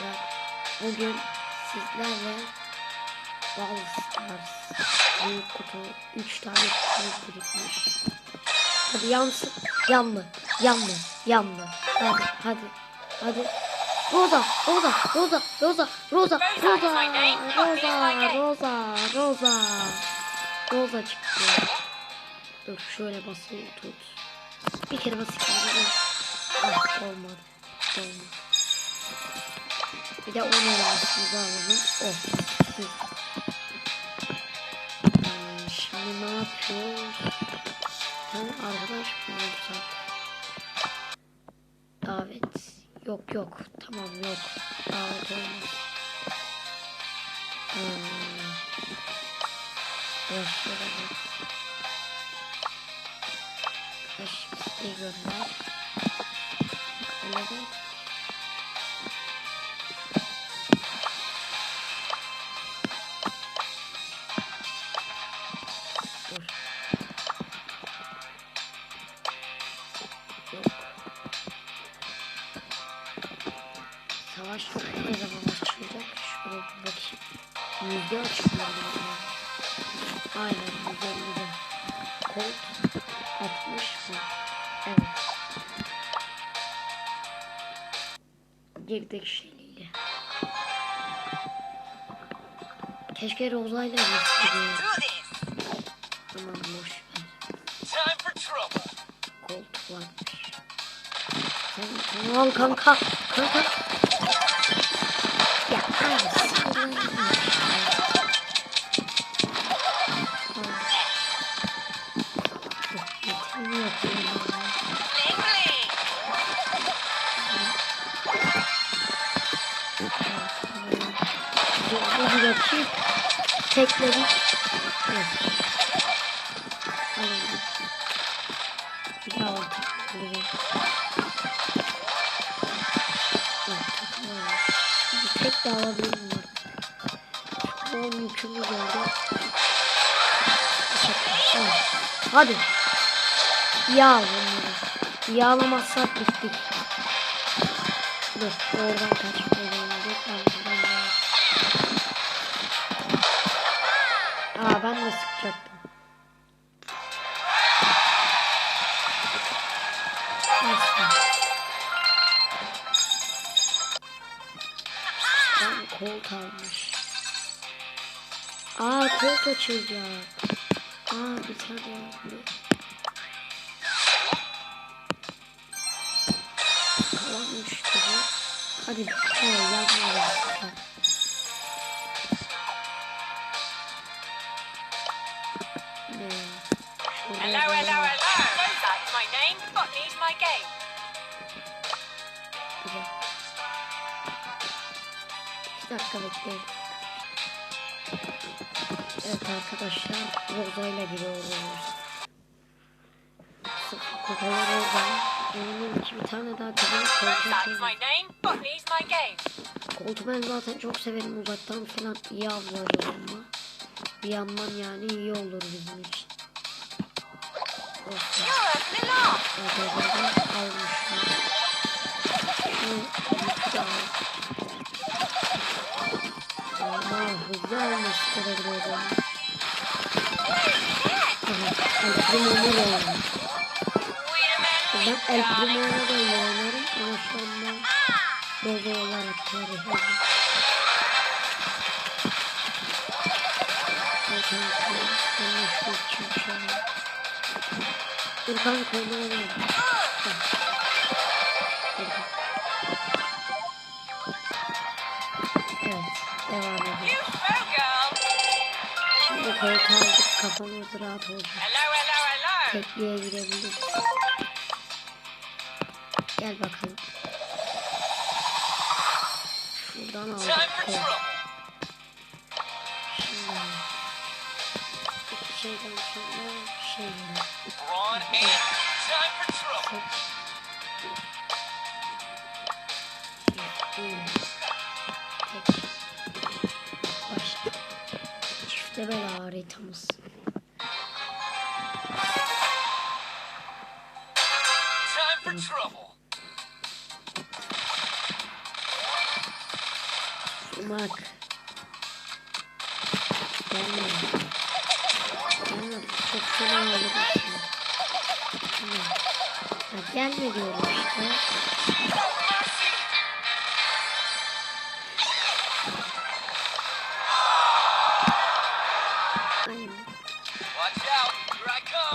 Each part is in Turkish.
arkadaşlar. Bugün sizlerle Brawl Stars büyük kutu 3 tane kutu birikmiş. Hadi yansın. Yandı. Yandı. Yandı. Hadi hadi. Hadi. Rosa, Rosa, Rosa, Rosa, Rosa, Rosa, Rosa, Rosa, Rosa. Rosa çıktı. Dur şöyle basılı tut. Bir kere basayım. Ah, olmadı. Olmadı. Bir de 10 elmasımızı alalım. Oh. Ee, şimdi ne yapıyoruz? Sen arkadaş mı olursak? Davet. Yok yok. Tamam yok. Davet olmaz. Hmm. Başlayalım. İsteği gönder. 60 mı? Evet. Girdik şeyliyle. Keşke Roza'yla gitseydim. Tamam boş ver. Koltuk varmış. Sen, sen kanka. Kanka. Çiçekleri. Evet. Tek de alabilirim. Mümkün geldi. Hadi. Yağ bunları. Yağlamazsak bittik. Dur oradan kaçmayalım. Ya ben de sıkacaktım. Nasıl? Ben kol kalmış. Aa kol açılacak. Aa bir tane Kalan üç tane. Hadi bir tane yapmayalım. Hello, hello, hello. İs my name. Botany is my game. Güzel. Bir dakika bekleyin. Evet arkadaşlar Roza ile giriyoruz. Kupalı Roza. Eminim ki bir tane daha my game. Koltuğu ben zaten çok severim uzaktan falan iyi avlarım ama. Bir yandan yani iyi olur bizim için. El primero de Leonardo como forma de llevar a Torres. Thank you. Dur kanka koymana ver. Evet devam edelim. Şimdi kanka aldık kafamız rahat oldu. Tekliğe girebiliriz. Gel bakalım. Şuradan aldık. Koy. Şimdi. İki şeyden sonra seviyorum. Başka. Çifte bela haritamız. Time for trouble. Bak. Gelme. Bu şimdi. Tamam. Ya gelme diyorum işte.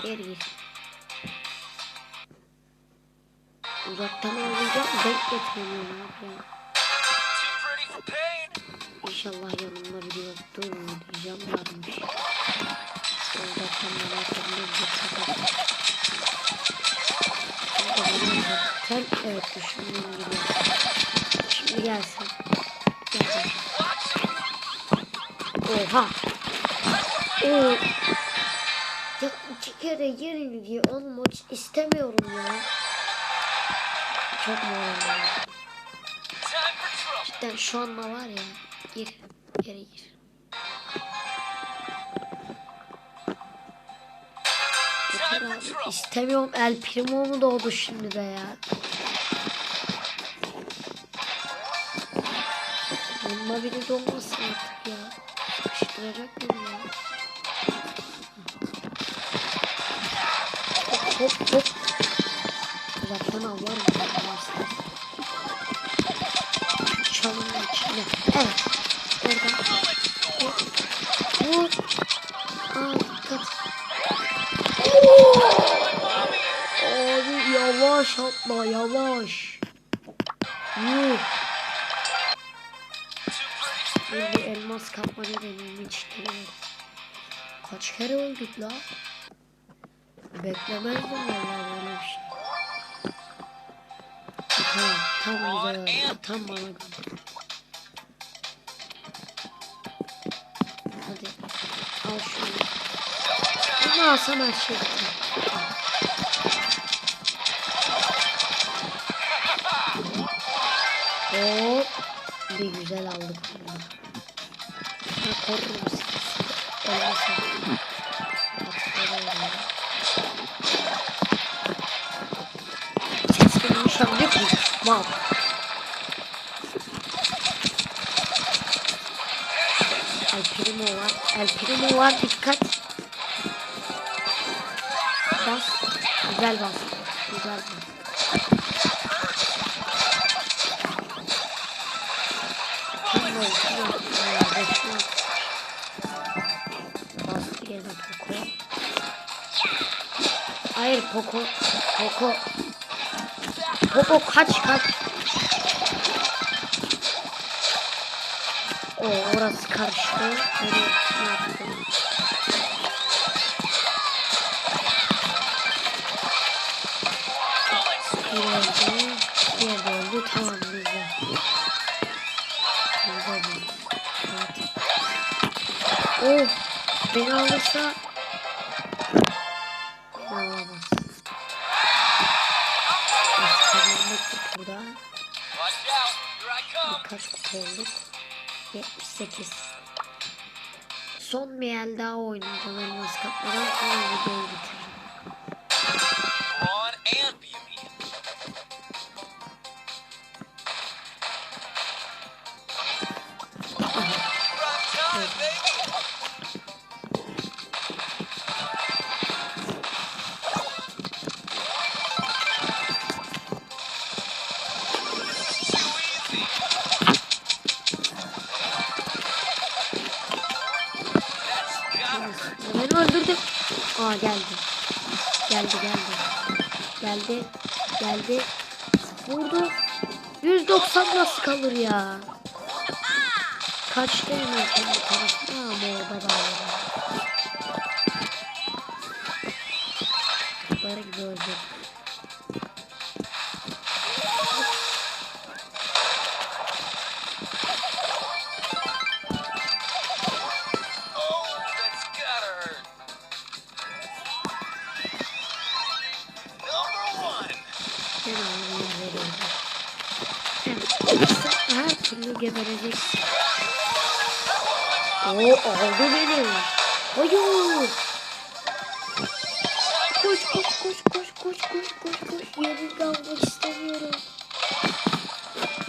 Geri gir. Uzaktan getiremiyorum abi ya. İnşallah yanımda biri yoktur diyeceğim varmış. Oha. Oo. Ya iki kere yenilgi olmak istemiyorum ya. Çok moralim. Trouble. Cidden şu anda var ya. Gir. Geri gir. Yeter abi. İstemiyorum. El Primo mu doğdu şimdi be ya? Bununla biri doğmasın artık ya. Sıkıştıracak mıyım ya? Hop hop hop. Uzaktan istersen. Çalının içine. Evet. Oradan. Vur. Vur. Aa dikkat. Abi yavaş atla yavaş. Yuh. Too elmas kapmaca deneyim hiç denemedim. Kaç kere öldük la? Beklemezdim vallahi böyle bir şey. Tamam, tam güzel. Tam bana göre. Hadi. Al şunu. Bunu alsam her şey. Hop. Bir güzel aldık bunu. Ha korurum sizi. Ölmesin. Hatırlıyorum. Ses gelmiş olabilir mi? Wow. El Primo var. El Primo var. Dikkat. Bas. Güzel bas. Güzel bas. Kim oldu? Hayır Poco. Poco. Poco kaç kaç. O orası karıştı. Beni ne yaptı? Bir. Diğer de öldü. Tamam güzel. Oh. Beni alırsa olduk? 78. Son bir el daha oynayacağım elmas kapmadan sonra videoyu. Öldürdü. Aa geldi. Geldi geldi. Geldi. Geldi. Vurdu. 190 nasıl kalır ya? Kaçtı hemen kendi tarafına ama orada da var. Böyle geberecek. Oo aldı beni. Hayır. Koş koş koş koş koş koş koş koş. Yerini kalmak istemiyorum.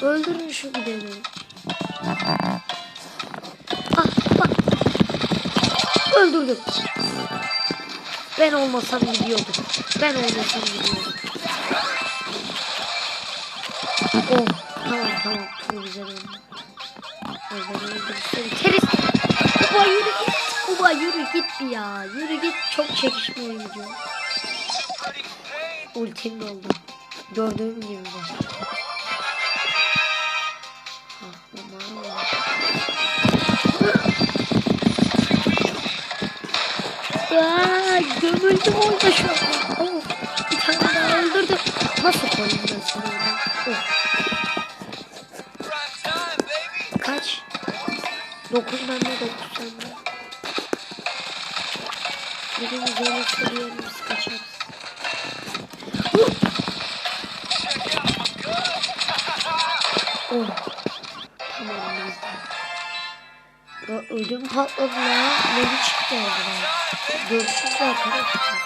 Öldürün şu gideni. Ah bak. Öldürdüm. Ben olmasam gidiyordum. Ben olmasam gidiyordum. Oh tamam tamam. Bu güzel oldu. Teris. Uba yürü git. Uba yürü git bir ya. Yürü git. Çok çekişme pain. Ultim doldu. Gördüğüm gibi bak. Ah, aman. Aa, gömüldüm orada şu an. Oh, bir tane daha öldürdüm. Nasıl koydum 9 bende 9 sende. Üzerine sürüyorum biz kaçarız. Oh. Tamam bizde. Ya ödüm patladı ya. Bir çıktı orada. Görüşürüz arkadaşlar.